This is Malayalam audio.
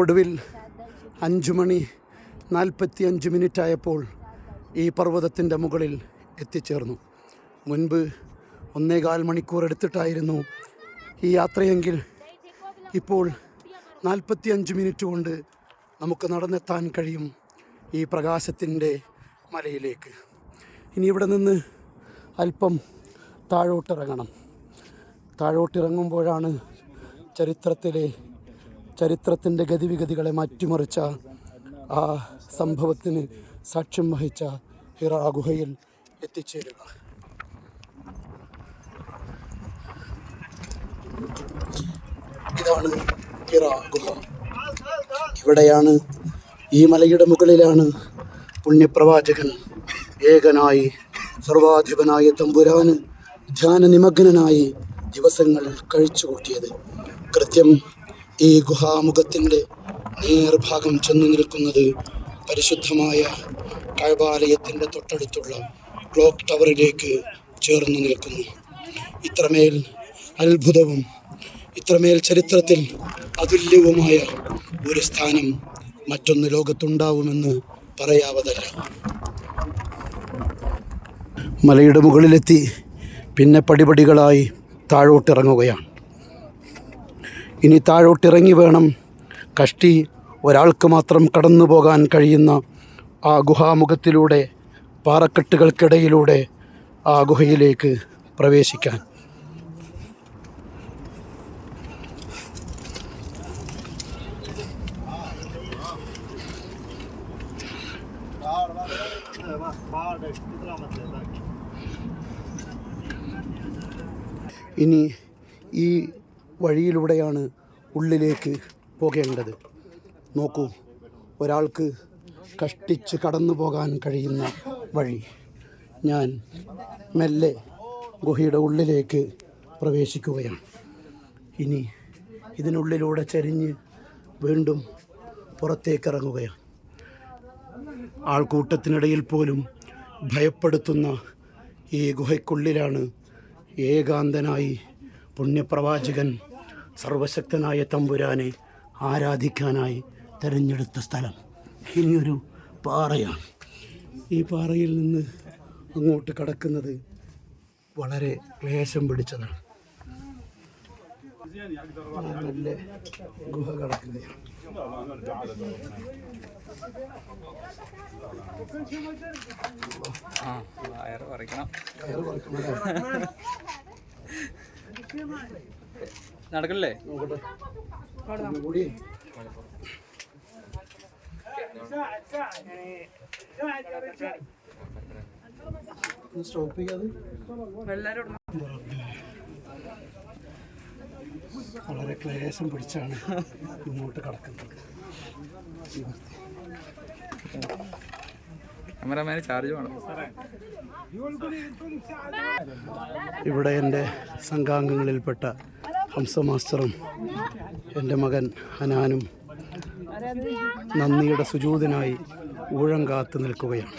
ഒടുവിൽ അഞ്ചു മണി നാൽപ്പത്തി അഞ്ച് മിനിറ്റ് ആയപ്പോൾ ഈ പർവതത്തിന്റെ മുകളിൽ എത്തിച്ചേർന്നു. മുൻപ് ഒന്നേകാൽ മണിക്കൂർ എടുത്തിട്ടായിരുന്നു ഈ യാത്രയെങ്കിൽ ഇപ്പോൾ നാൽപ്പത്തി അഞ്ച് മിനിറ്റ് കൊണ്ട് നമുക്ക് നടന്നെത്താൻ കഴിയും ഈ പ്രകാശത്തിന്റെ മലയിലേക്ക്. ഇനി ഇവിടെ നിന്ന് അല്പം താഴോട്ടിറങ്ങണം. താഴോട്ടിറങ്ങുമ്പോഴാണ് ചരിത്രത്തിലെ ചരിത്രത്തിന്റെ ഗതിവിഗതികളെ മാറ്റിമറിച്ച ആ സംഭവത്തിന് സാക്ഷ്യം വഹിച്ച ഹിറ ഗുഹയിൽ എത്തിച്ചേരുക. ഇതാണ് ഹിറ ഗുഹ ഇവിടെയാണ് ഈ മലയുടെ മുകളിലാണ് പുണ്യപ്രവാചകൻ ഏകനായി സർവാധിപനായ തമ്പുരാന് ധ്യാന നിമഗ്നനായി ദിവസങ്ങൾ കഴിച്ചുകൂട്ടിയത്. കൃത്യം ഈ ഗുഹാമുഖത്തിന്റെ നേർഭാഗം ചെന്നു നിൽക്കുന്നത് പരിശുദ്ധമായ കഴബാലയത്തിന്റെ തൊട്ടടുത്തുള്ള ക്ലോക്ക് ടവറിലേക്ക് ചേർന്ന് നിൽക്കുന്നു. ഇത്രമേൽ അത്ഭുതവും ഇത്രമേൽ ചരിത്രത്തിൽ അതുല്യവുമായ ഒരു സ്ഥാനം മറ്റൊന്ന് ലോകത്തുണ്ടാവുമെന്ന് പറയാവതല്ല. മലയുടെ മുകളിലെത്തി പിന്നെ പടിപടികളായി താഴോട്ടിറങ്ങുകയാണ്. ഇനി താഴോട്ടിറങ്ങി വേണം. കഷ്ടി ഒരാൾക്ക് മാത്രം കടന്നു പോകാൻ കഴിയുന്ന ആ ഗുഹാമുഖത്തിലൂടെ പാറക്കെട്ടുകൾക്കിടയിലൂടെ ആ ഗുഹയിലേക്ക് പ്രവേശിക്കാൻ. ഇനി ഈ വഴിയിലൂടെയാണ് ഉള്ളിലേക്ക് പോകേണ്ടത്. നോക്കൂ ഒരാൾക്ക് കഷ്ടിച്ച് കടന്നു പോകാൻ കഴിയുന്ന വഴി. ഞാൻ മെല്ലെ ഗുഹയുടെ ഉള്ളിലേക്ക് പ്രവേശിക്കുകയാണ്. ഇനി ഇതിനുള്ളിലൂടെ ചരിഞ്ഞ് വീണ്ടും പുറത്തേക്ക് ഇറങ്ങുകയാണ് ആൾക്കൂട്ടത്തിനിടയിൽ പോലും ഭയപ്പെടുത്തുന്ന ഈ ഗുഹയ്ക്കുള്ളിലാണ് ഏകാന്തനായി പുണ്യപ്രവാചകൻ സർവശക്തനായ തമ്പുരാനെ ആരാധിക്കാനായി തിരഞ്ഞെടുത്ത സ്ഥലം ഇനിയൊരു പാറയാണ്. ഈ പാറയിൽ നിന്ന് അങ്ങോട്ട് കടക്കുന്നത് വളരെ ക്ലേശം പിടിച്ചതാണ്. നല്ല ഗുഹ കടക്കുകയാണ് ആ വയറ് പറിക്കണം. കയറ് കുറയ്ക്കണം. നടക്കണില്ലേ? സ്റ്റോപ്പ് വളരെ ക്ലേശം പിടിച്ചാണ് ഇങ്ങോട്ട് കടക്കുന്നത്. ക്യാമറമാന് ചാർജ് വേണം. ഇവിടെ എന്റെ സംഘാംഗങ്ങളിൽപ്പെട്ട ഹംസ മാസ്റ്ററും എന്റെ മകൻ ഹനാനും നന്ദിയുടെ സുജൂതനായി ഊഴം കാത്തു നിൽക്കുകയാണ്.